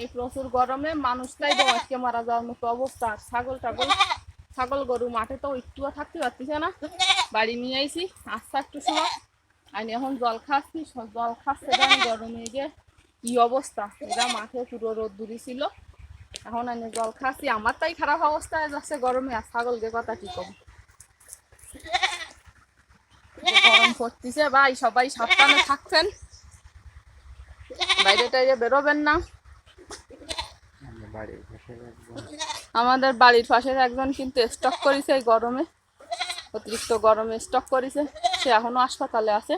এই প্রচুর গরমে মানুষটাই তো আজকে মারা যাওয়ার মতো অবস্থা। ছাগল টাগল, ছাগল গরু মাঠে তো একটুও থাকতে পারতেছে না। বাড়ি নিয়ে আইছি, আসছে একটু সময়। আমি এখন জল খাচ্ছি জল খাচ্ছে গরমে যে কি অবস্থা। এরা মাঠে পুরো রোদ্দুরি ছিল। এখন আমি জল খাচ্ছি, আমার তাই খারাপ অবস্থায় যাচ্ছে গরমে, আর ছাগলকে কথা কি কম গরম পড়তেছে ভাই, সবাই সাবধানে থাকছেন। বাইরে টাইরে বেরোবেন না। আমাদের বাড়ির পাশের একজন কিন্তু স্টক করেছে এই গরমে। অতিরিক্ত গরমে স্টক করেছে। সে এখনও হাসপাতালে আছে।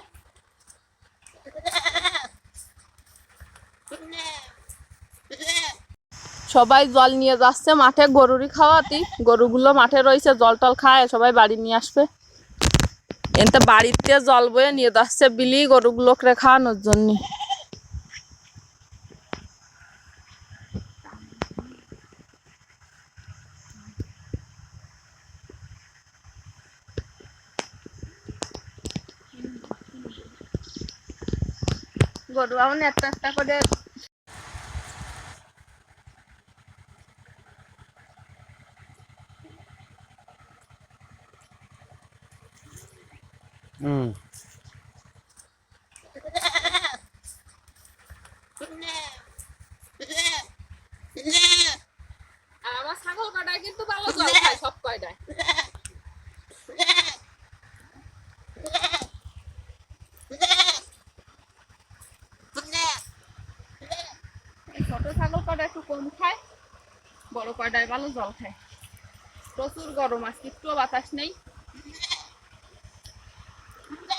সবাই জল নিয়ে যাচ্ছে মাঠে গরুরই খাওয়াতি। গরুগুলো মাঠে রয়েছে, জল টল খায়, সবাই বাড়ি নিয়ে আসবে। এতে বাড়িতে জল বয়ে নিয়ে যাচ্ছে বিলি গরুগুলোকে খাওয়ানোর জন্য। গরু এখন একটা করে। হুম। আমার ছাগল কটায় কিন্তু ভালো সব কয়টায় এই ছোট ছাগল কটা একটু কম খায়, বড় কয়টায় ভালো জল খায়। প্রচুর গরম, আজকে একটুও বাতাস নেই।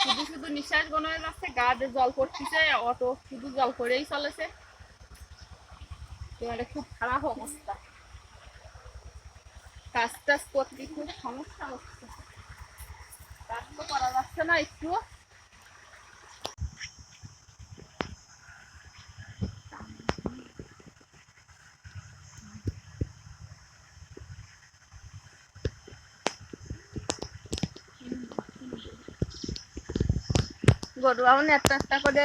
শুধু শুধু নিঃশ্বাস বন হয়ে যাচ্ছে, গা দিয়ে জল পড়তেছে, অটো শুধু জল পড়েই চলেছে। এবারে খুব খারাপ অবস্থা। কাজ টাজ করতে খুব সমস্যা হচ্ছে। কাজ তো করা যাচ্ছে না একটুও। গরু এখন একটা একটা করে